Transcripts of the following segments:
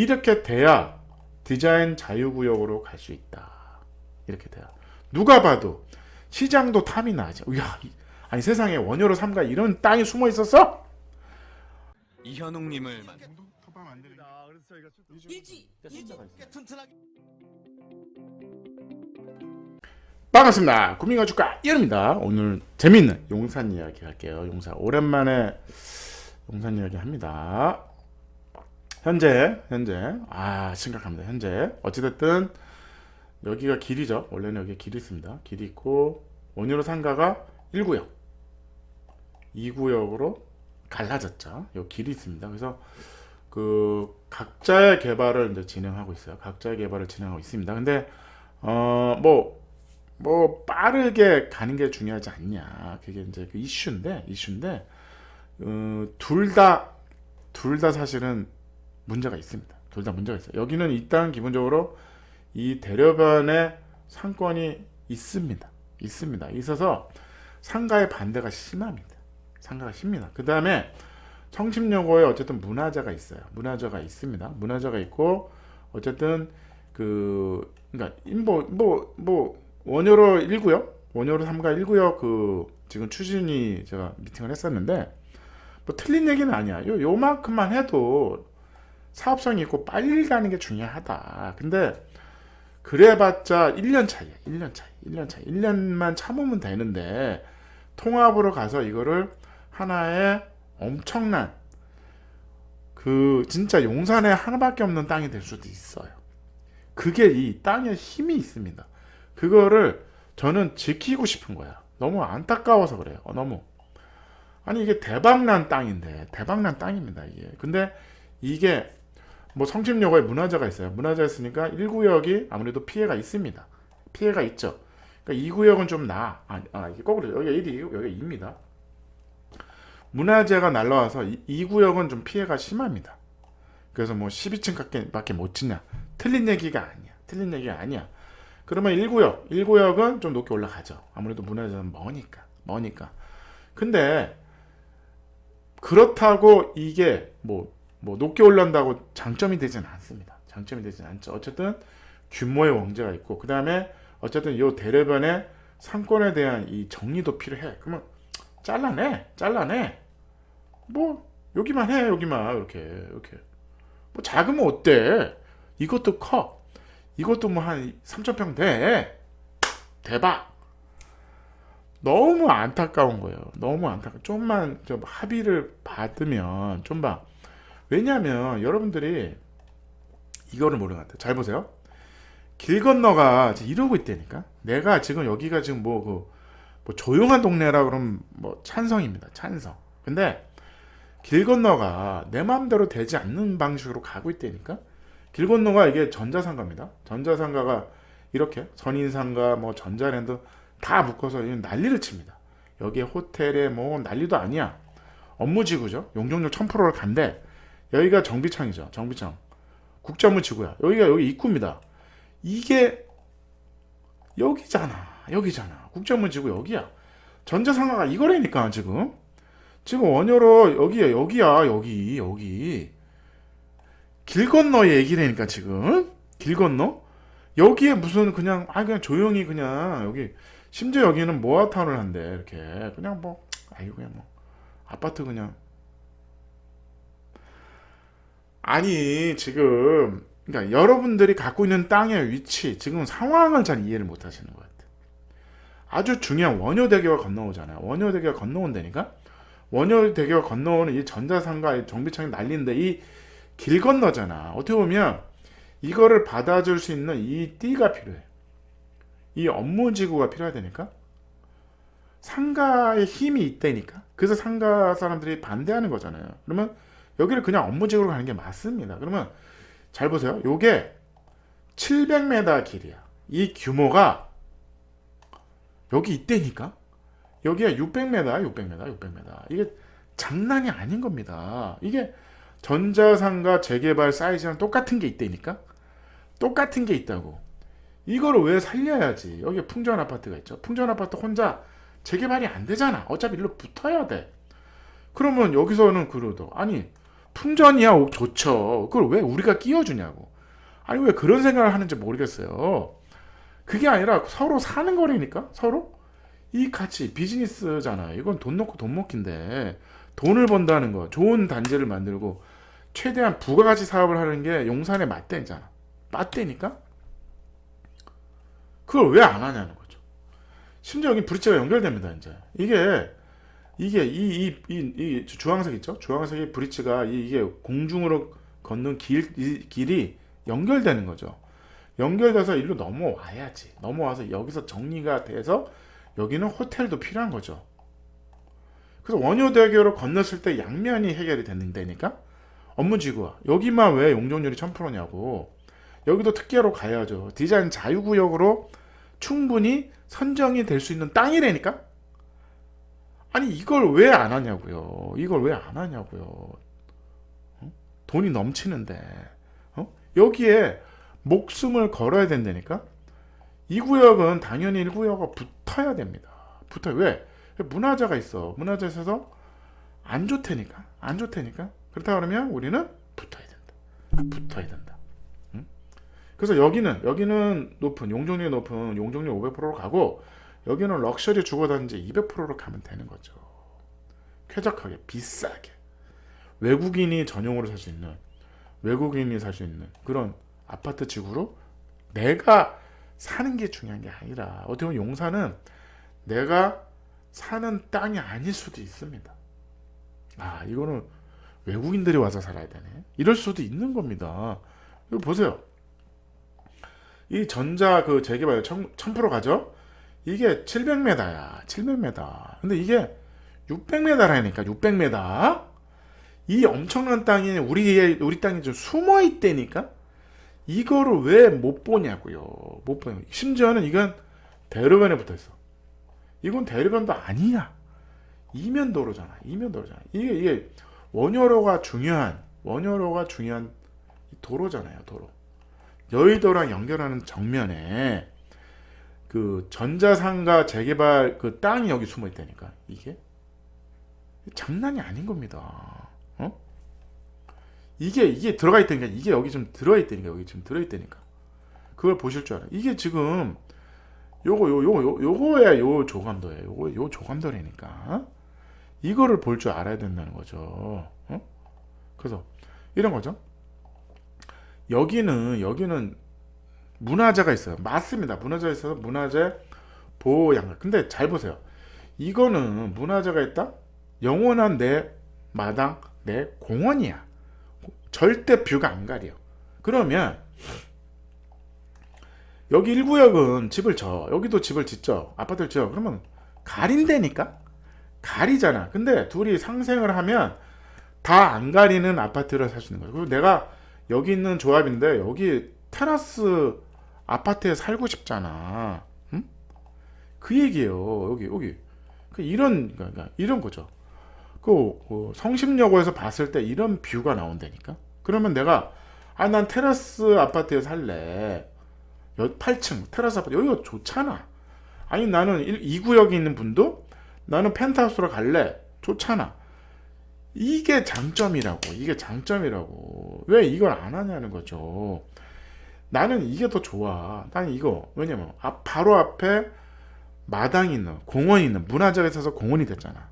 이렇게 돼야 디자인 자유구역으로 갈 수 있다. 이렇게 돼야. 누가 봐도 시장도 탐이 나죠. 야, 이- 아니 세상에 원효로 삼가 이런 땅이 숨어 있었어? 이현웅님을 만 반갑습니다. 구민가 주가 이현입니다. 오늘 재밌는 용산 이야기 할게요. 용산 오랜만에 용산 이야기 합니다. 현재 현재 아 심각합니다. 현재 어찌됐든 여기가 길이죠. 원래는 여기 길이 있습니다. 길이 있고 원유로 상가가 1구역 2구역으로 갈라졌죠. 여기 길이 있습니다. 그래서 그 각자의 개발을 이제 진행하고 있어요. 각자의 개발을 진행하고 있습니다. 근데 어뭐 뭐 빠르게 가는 게 중요하지 않냐 그게 이제 그 이슈인데 이슈인데 어, 둘다 둘 다 사실은 문제가 있습니다. 둘 다 문제가 있어요. 여기는 일단 기본적으로 이 대려변에 상권이 있습니다. 있습니다. 있어서 상가의 반대가 심합니다. 상가가 심합니다. 그 다음에 청심여고에 어쨌든 문화재가 있어요. 문화재가 있습니다. 문화재가 있고 어쨌든 그 그러니까 뭐뭐 뭐 원효로 1구역, 원효로 3가 1구역 그 지금 추진이 제가 미팅을 했었는데 뭐 틀린 얘기는 아니야. 요 요만큼만 해도 사업성이 있고 빨리 가는 게 중요하다. 근데 그래봤자 1년 차이야. 1년 차이. 1년 차이. 1년만 참으면 되는데 통합으로 가서 이거를 하나의 엄청난 그 진짜 용산에 하나밖에 없는 땅이 될 수도 있어요. 그게 이 땅에 힘이 있습니다. 그거를 저는 지키고 싶은 거야. 너무 안타까워서 그래요. 어, 너무. 아니 이게 대박난 땅인데 대박난 땅입니다 이게. 근데 이게 뭐 성심여고에 문화재가 있어요. 문화재 있으니까 1구역이 아무래도 피해가 있습니다. 피해가 있죠. 그러니까 2구역은 좀 나. 아, 아 이게 거꾸로 여기 1이 여기 2입니다. 문화재가 날라와서 2 구역은 좀 피해가 심합니다. 그래서 뭐 12층밖에 밖에 못 치냐. 틀린 얘기가 아니야. 틀린 얘기가 아니야. 그러면 1구역, 1구역은 좀 높게 올라가죠. 아무래도 문화재는 머니까, 머니까. 근데 그렇다고 이게 뭐, 뭐 높게 올란다고 장점이 되지는 않습니다. 장점이 되지는 않죠. 어쨌든 규모의 원제가 있고, 그 다음에 어쨌든 이 대려변의 상권에 대한 이 정리도 필요해. 그러면 잘라내, 잘라내. 뭐 여기만 해, 여기만 이렇게 이렇게. 뭐 작으면 어때? 이것도 커. 이것도 뭐 한 3,000평 돼. 대박. 너무 안타까운 거예요. 너무 안타까. 좀만 좀 합의를 받으면 좀 봐. 왜냐하면 여러분들이 이거를 모르는 것 같아요. 잘 보세요. 길 건너가 이러고 있다니까. 내가 지금 여기가 지금 뭐 그 뭐 조용한 동네라 그러면 뭐 찬성입니다. 찬성. 근데 길 건너가 내 마음대로 되지 않는 방식으로 가고 있다니까. 길 건너가 이게 전자상가입니다. 전자상가가 이렇게 선인상가 뭐 전자랜드 다 묶어서 난리를 칩니다. 여기에 호텔에 뭐 난리도 아니야. 업무지구죠. 용적률 1000%를 간대. 여기가 정비창이죠. 정비창. 국제업무지구야. 여기가 여기 입구입니다. 이게 여기잖아. 여기잖아. 국제업무지구 여기야. 전자상가가 이거라니까 지금. 지금 원효로 여기야 여기야 여기 여기. 길 건너 얘기라니까 지금 길 건너 여기에 무슨 그냥 아 그냥 조용히 그냥 여기 심지어 여기는 모아타운을 한대 이렇게 그냥 뭐 아이고 그냥 뭐 아파트 그냥 아니 지금 그러니까 여러분들이 갖고 있는 땅의 위치 지금 상황을 잘 이해를 못 하시는 것 같아 아주 중요한 원효대교가 건너오잖아요 원효대교가 건너온다니까 원효대교가 건너오는 이 전자상가 이 정비창이 날린데 이 길 건너잖아. 어떻게 보면 이거를 받아줄 수 있는 이 띠가 필요해. 이 업무지구가 필요하다니까. 상가에 힘이 있다니까. 그래서 상가 사람들이 반대하는 거잖아요. 그러면 여기를 그냥 업무지구로 가는 게 맞습니다. 그러면 잘 보세요. 요게 700m 길이야. 이 규모가 여기 있다니까. 여기가 600m, 600m, 600m. 이게 장난이 아닌 겁니다. 이게 전자상가 재개발 사이즈랑 똑같은 게 있다니까? 똑같은 게 있다고. 이거를 왜 살려야지? 여기 풍전 아파트가 있죠. 풍전 아파트 혼자 재개발이 안 되잖아. 어차피 일로 붙어야 돼. 그러면 여기서는 그러도 아니 풍전이야 오, 좋죠. 그걸 왜 우리가 끼워주냐고. 아니 왜 그런 생각을 하는지 모르겠어요. 그게 아니라 서로 사는 거라니까 서로 이 가치 비즈니스잖아요. 이건 돈 넣고 돈 먹기인데 돈을 번다는 거 좋은 단지를 만들고 최대한 부가가치 사업을 하는 게 용산의 맞대잖아. 맞대니까 그걸 왜 안 하냐는 거죠. 심지어 여기 브릿지가 연결됩니다. 이제 이게 이게 이이이 이 주황색 있죠? 주황색의 브릿지가 이, 이게 공중으로 걷는 길 이, 길이 연결되는 거죠. 연결돼서 일로 넘어와야지. 넘어와서 여기서 정리가 돼서 여기는 호텔도 필요한 거죠. 그래서 원효대교로 건넜을 때 양면이 해결이 됐는데니까 업무지구와 여기만 왜 용적률이 1000%냐고 여기도 특혜로 가야죠. 디자인 자유구역으로 충분히 선정이 될 수 있는 땅이라니까? 아니 이걸 왜 안 하냐고요. 이걸 왜 안 하냐고요. 어? 돈이 넘치는데 어? 여기에 목숨을 걸어야 된다니까? 이 구역은 당연히 1구역과 붙어야 됩니다. 붙어요. 왜? 문화재가 있어. 문화재 있어서 안 좋다니까. 안 좋다니까. 그렇다 그러면 우리는 붙어야 된다. 붙어야 된다. 응? 그래서 여기는 여기는 높은 용적률이 높은 용적률 500%로 가고 여기는 럭셔리 주거단지 200%로 가면 되는 거죠. 쾌적하게 비싸게 외국인이 전용으로 살 수 있는 외국인이 살 수 있는 그런 아파트 지구로 내가 사는 게 중요한 게 아니라 어떻게 보면 용산은 내가 사는 땅이 아닐 수도 있습니다. 아 이거는 외국인들이 와서 살아야 되네. 이럴 수도 있는 겁니다. 이거 보세요. 이 전자 그 재개발 1000% 가죠? 이게 700m야. 700m. 근데 이게 600m라니까 600m. 이 엄청난 땅이 우리의 우리 땅이 좀 숨어 있다니까. 이거를 왜 못 보냐고요. 못 보냐. 심지어는 이건 대로변에 붙어 있어. 이건 대로변도 아니야. 이면 도로잖아. 이면 도로잖아. 이게 이게 원효로가 중요한 원효로가 중요한 도로잖아요. 도로. 여의도랑 연결하는 정면에 그 전자상가 재개발 그 땅이 여기 숨어 있다니까. 이게 장난이 아닌 겁니다. 어? 이게 이게 들어가 있다니까. 이게 여기 좀 들어가 있다니까. 여기 좀 들어 있다니까. 그걸 보실 줄 알아. 이게 지금 요거 요요요 요거야 요 조감도예요. 요거 요 조감도라니까. 이거를 볼 줄 알아야 된다는 거죠. 어? 그래서 이런 거죠. 여기는 여기는 문화재가 있어요. 맞습니다. 문화재가 있어서 문화재 보호 양각. 근데 잘 보세요. 이거는 문화재가 있다. 영원한 내 마당, 내 공원이야. 절대 뷰가 안 가려. 그러면 여기 1구역은 집을 져. 여기도 집을 짓죠. 아파트를 지어. 그러면 가린다니까? 가리잖아. 근데 둘이 상생을 하면 다 안 가리는 아파트를 살 수 있는 거야. 그리고 내가 여기 있는 조합인데 여기 테라스 아파트에 살고 싶잖아. 응? 그 얘기예요. 여기 여기 그 이런 그러니까 이런 거죠. 그, 그 성심여고에서 봤을 때 이런 뷰가 나온다니까. 그러면 내가 아 난 테라스 아파트에 살래. 여 8층 테라스 아파트 여기가 좋잖아. 아니 나는 1, 2구역에 있는 분도 나는 펜트하우스로 갈래. 좋잖아. 이게 장점이라고. 이게 장점이라고. 왜 이걸 안 하냐는 거죠. 나는 이게 더 좋아. 나는 이거. 왜냐면 앞 바로 앞에 마당이 있는 공원이 있는 문화재가 있어서 공원이 됐잖아.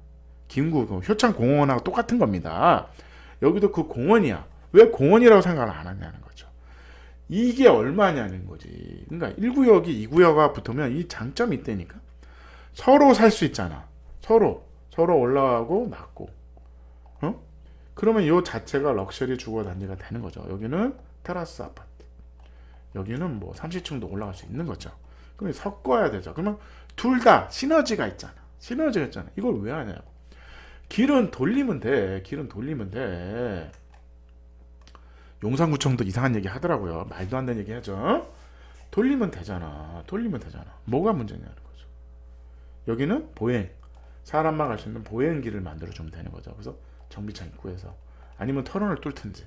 김구 그 효창 공원하고 똑같은 겁니다. 여기도 그 공원이야. 왜 공원이라고 생각을 안 하냐는 거죠. 이게 얼마냐는 거지. 그러니까 1구역이 2구역과 붙으면 이 장점이 있다니까. 서로 살 수 있잖아. 서로 서로 올라가고 낮고. 어? 그러면 이 자체가 럭셔리 주거 단지가 되는 거죠. 여기는 테라스 아파트. 여기는 뭐 30층도 올라갈 수 있는 거죠. 그럼 섞어야 되죠. 그러면 둘 다 시너지가 있잖아. 시너지가 있잖아. 이걸 왜 하냐고. 길은 돌리면 돼. 길은 돌리면 돼. 용산구청도 이상한 얘기 하더라고요. 말도 안 되는 얘기 하죠. 돌리면 되잖아. 돌리면 되잖아. 뭐가 문제냐는 거죠. 여기는 보행. 사람만 갈 수 있는 보행길을 만들어주면 되는 거죠. 그래서 정비창 입구에서 아니면 터널을 뚫든지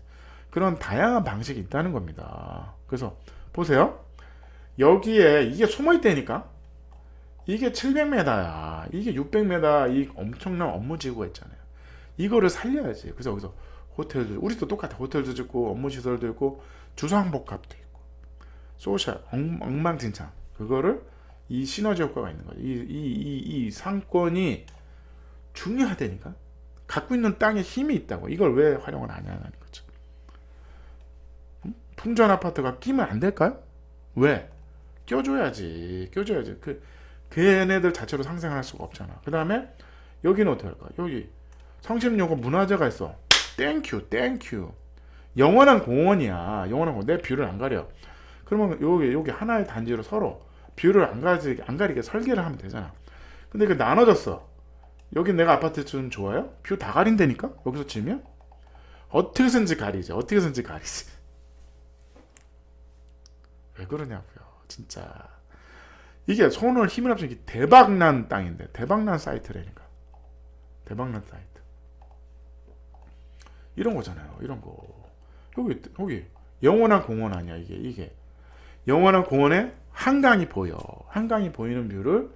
그런 다양한 방식이 있다는 겁니다. 그래서 보세요. 여기에 이게 숨어 있다니까. 이게 700m야. 이게 600m 이 엄청난 업무 지구가 있잖아요. 이거를 살려야지. 그래서 여기서 호텔도 우리도 똑같아. 호텔도 짓고 업무 시설도 있고 주상복합도 있고 소셜 엉, 엉망진창 그거를 이 시너지 효과가 있는 거죠. 이 이 이 이 상권이 중요하다니까. 갖고 있는 땅에 힘이 있다고. 이걸 왜 활용을 안 하냐는 거죠. 음? 풍전 아파트가 끼면 안 될까요? 왜? 껴줘야지. 껴줘야지. 그 걔네들 자체로 상생할 수가 없잖아. 그 다음에 여기는 어떻게 할까? 여기 성심여고 문화재가 있어. 땡큐, 땡큐. 영원한 공원이야. 영원한 공원. 내 뷰를 안 가려. 그러면 여기 여기 하나의 단지로 서로 뷰를 안 가지 안 가리게 설계를 하면 되잖아. 근데 그 나눠졌어. 여기 내가 아파트 좀 좋아요? 뷰 다 가린다니까? 여기서 지면? 어떻게든지 가리지. 어떻게든지 가리지. 왜 그러냐고요. 진짜. 이게 손을 힘을 합치면 이게 대박난 땅인데 대박난 사이트라니까. 대박난 사이트. 이런 거잖아요. 이런 거. 여기 여기 영원한 공원 아니야 이게 이게 영원한 공원에 한강이 보여. 한강이 보이는 뷰를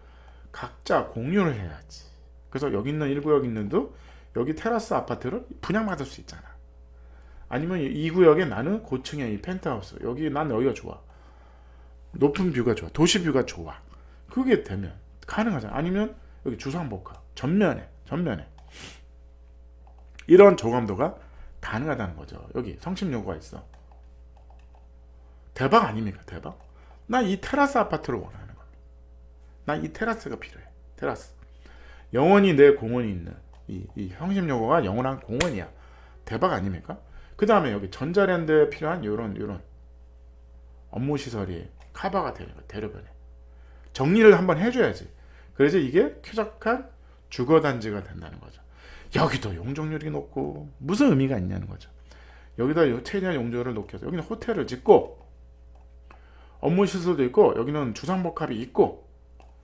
각자 공유를 해야지. 그래서 여기 있는 1구역 있는 도 여기 테라스 아파트를 분양받을 수 있잖아. 아니면 이 구역에 나는 고층의 이 펜트하우스 여기 난 여기가 좋아. 높은 뷰가 좋아. 도시 뷰가 좋아. 그게 되면 가능하잖아. 아니면 여기 주상복합 전면에 전면에 이런 저감도가 가능하다는 거죠. 여기 성심여고가 있어. 대박 아닙니까? 대박. 나 이 테라스 아파트를 원하는 겁니다. 나 이 테라스가 필요해. 테라스. 영원히 내 공원이 있는 이, 이 형심여고가 영원한 공원이야. 대박 아닙니까? 그 다음에 여기 전자랜드에 필요한 요런 요런 업무 시설이 카바가 되는 거야. 대로변에. 정리를 한번 해줘야지. 그래서 이게 쾌적한 주거 단지가 된다는 거죠. 여기도 용적률이 높고 무슨 의미가 있냐는 거죠. 여기다 요- 최대한 용적을 높여서 여기는 호텔을 짓고 업무 시설도 있고 여기는 주상복합이 있고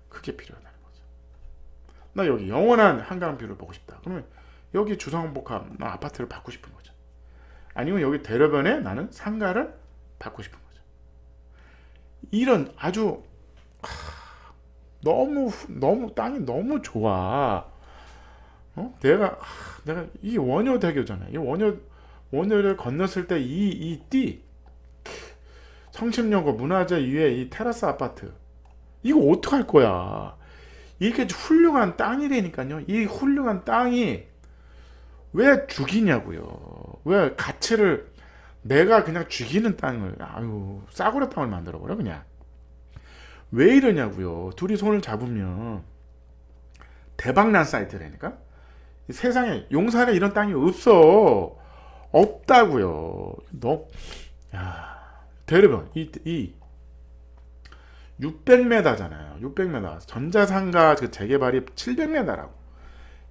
그게 필요하다는 거죠. 나 여기 영원한 한강뷰를 보고 싶다. 그러면 여기 주상복합 나 아파트를 받고 싶은 거죠. 아니면 여기 대로변에 나는 상가를 받고 싶은 거죠. 이런 아주 하, 너무 후- 너무 땅이 너무 좋아. 어? 내가 하, 내가 이 원효 대교잖아요. 이 원효 원효를 건넜을 때 이 이띠 성심여고 문화재 위에 이 테라스 아파트 이거 어떡 할 거야? 이렇게 훌륭한 땅이라니까요. 이 훌륭한 땅이 왜 죽이냐고요? 왜 가치를 내가 그냥 죽이는 땅을 아유 싸구려 땅을 만들어 버려 그냥 왜 이러냐고요? 둘이 손을 잡으면 대박난 사이트라니까 이 세상에 용산에 이런 땅이 없어 없다고요. 너 야, 대르변 이, 이 600m잖아요. 600m. 전자상가 그 재개발이 700m라고.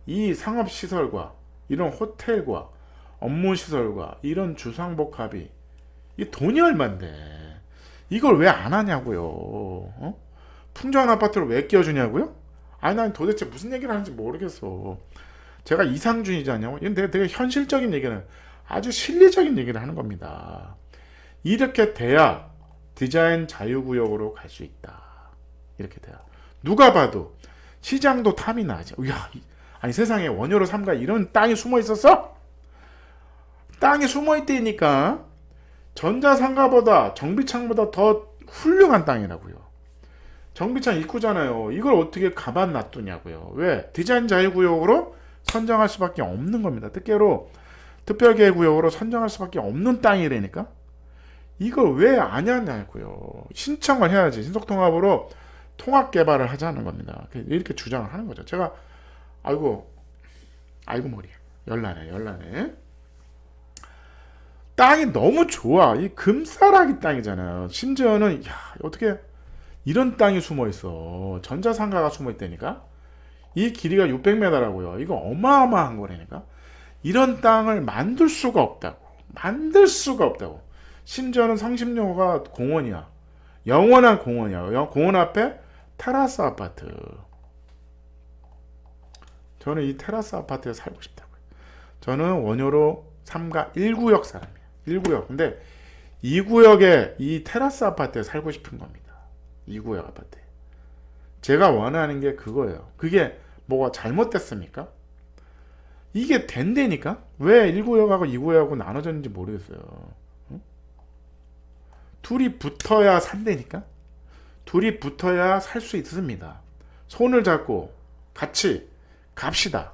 이 상업 시설과 이런 호텔과 업무 시설과 이런 주상복합이 이 돈이 얼만데 이걸 왜 안 하냐고요. 어? 풍전 아파트를 왜 끼워주냐고요? 아니 난 도대체 무슨 얘기를 하는지 모르겠어. 제가 이상준이잖아요. 이건 되게, 되게 현실적인 얘기는 아주 실리적인 얘기를 하는 겁니다. 이렇게 돼야 디자인 자유구역으로 갈 수 있다. 이렇게 돼야 누가 봐도 시장도 탐이 나지. 야, 이- 아니 세상에 원효로 삼가 이런 땅이 숨어 있었어? 땅이 숨어 있다니까 전자상가보다 정비창보다 더 훌륭한 땅이라고요. 정비창 입구잖아요. 이걸 어떻게 가만 놔두냐고요. 왜? 디자인 자유구역으로 선정할 수밖에 없는 겁니다. 뜻대로 특별계획구역으로 선정할 수밖에 없는 땅이라니까. 이걸 왜안 하냐고요. 신청을 해야지. 신속통합으로 통합 개발을 하자는 겁니다. 이렇게 주장을 하는 거죠. 제가 아이고 아이고 머리 열나네 열나네. 땅이 너무 좋아. 이 금싸라기 땅이잖아요. 심지어는 야 어떻게 이런 땅이 숨어 있어. 전자상가가 숨어 있다니까. 이 길이가 600m라고요. 이거 어마어마한 거라니까. 이런 땅을 만들 수가 없다고. 만들 수가 없다고. 심지어는 성심여고가 공원이야. 영원한 공원이야. 영- 공원 앞에 테라스 아파트. 저는 이 테라스 아파트에 살고 싶다고요. 저는 원효로 3가 1구역 사람이에요. 1구역. 근데 2구역에 이 테라스 아파트에 살고 싶은 겁니다. 2구역 아파트에. 제가 원하는 게 그거예요. 그게 뭐가 잘못됐습니까? 이게 된다니까? 왜 1구역하고 2구역하고 나눠졌는지 모르겠어요. 응? 둘이 붙어야 산다니까? 둘이 붙어야 살 수 있습니다. 손을 잡고 같이 갑시다.